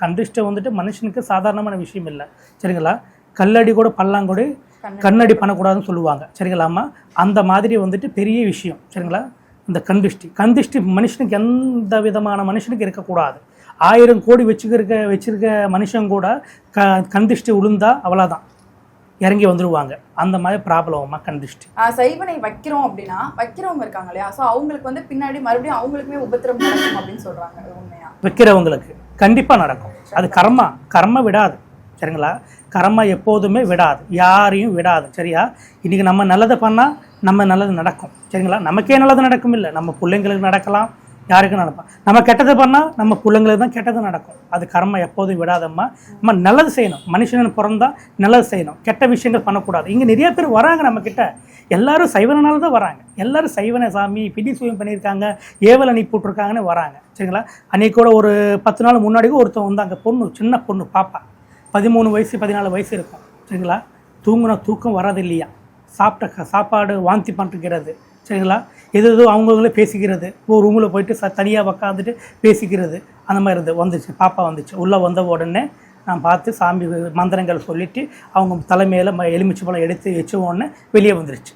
கந்திஷ்டை வந்துட்டு மனுஷனுக்கு சாதாரணமான விஷயம் இல்லை. சரிங்களா? கல்லடி கூட பல்லாங்கூட கண்ணடி பண்ணக்கூடாதுன்னு சொல்லுவாங்க. சரிங்களாம்மா? அந்த மாதிரி வந்துட்டு பெரிய விஷயம். சரிங்களா? இந்த கந்திஷ்டி. கந்திஷ்டி மனுஷனுக்கு எந்த விதமான மனுஷனுக்கு இருக்கக்கூடாது. ஆயிரம் கோடி வச்சுக்கிருக்க வச்சிருக்க மனுஷன் கூட க கந்திஷ்டி உளுந்தா அவ்வளோதான் இறங்கி வந்துடுவாங்க அந்த மாதிரி ப்ராப்ளம்மா கந்திஷ்டி. ஆஹ் சைவனை வைக்கிறோம் அப்படின்னா வைக்கிறவங்க இருக்காங்க இல்லையா? ஸோ அவங்களுக்கு வந்து பின்னாடி மறுபடியும் அவங்களுக்குமே உபத்திரம் அப்படின்னு சொல்றாங்க அது உண்மையா? வைக்கிறவங்களுக்கு. கண்டிப்பாக நடக்கும். அது கர்மா. கர்ம விடாது. சரிங்களா? கர்மா எப்போதுமே விடாது. யாரையும் விடாது. சரியா? இன்றைக்கி நம்ம நல்லதை பண்ணால் நம்ம நல்லது நடக்கும். சரிங்களா? நமக்கே நல்லது நடக்கும் இல்லை நம்ம பிள்ளைங்களுக்கு நடக்கலாம். யாருக்கும் நடப்பான் நம்ம கெட்டது பண்ணால் நம்ம பிள்ளைங்களுக்கு தான் கெட்டது நடக்கும். அது கர்மம் எப்போதும் விடாதம்மா. நம்ம நல்லது செய்யணும். மனுஷன் பிறந்தா நல்லது செய்யணும். கெட்ட விஷயங்கள் பண்ணக்கூடாது. இங்கே நிறைய பேர் வராங்க நம்மக்கிட்ட. எல்லாரும் சைவனால தான் வராங்க. எல்லாரும் சைவன சாமி பிடி சுயம் பண்ணியிருக்காங்க ஏவல் அணி போட்டிருக்காங்கன்னு வராங்க. சரிங்களா? அன்னைக்கூட கூட ஒரு பத்து நாள் முன்னாடி கூட ஒருத்தன் வந்தாங்க பொண்ணு சின்ன பொண்ணு பாப்பா. பதிமூணு வயசு பதினாலு வயசு இருக்கும். சரிங்களா? தூங்குன தூக்கம் வராது இல்லையா? சாப்பிட்ட சாப்பாடு வாந்தி பண்ணிருக்கிறது. சரிங்களா? எது எதோ அவங்கவுங்களே பேசிக்கிறது. ஒரு ரூமில் போயிட்டு ச தனியாக உக்காந்துட்டு பேசிக்கிறது. அந்த மாதிரி இருந்து வந்துச்சு. பாப்பா வந்துச்சு. உள்ளே வந்த உடனே நான் பார்த்து சாமி மந்திரங்கள் சொல்லிவிட்டு அவங்க தலைமையில் எலுமிச்சை பழம் எடுத்து வச்ச உடனே வெளியே வந்துருச்சு.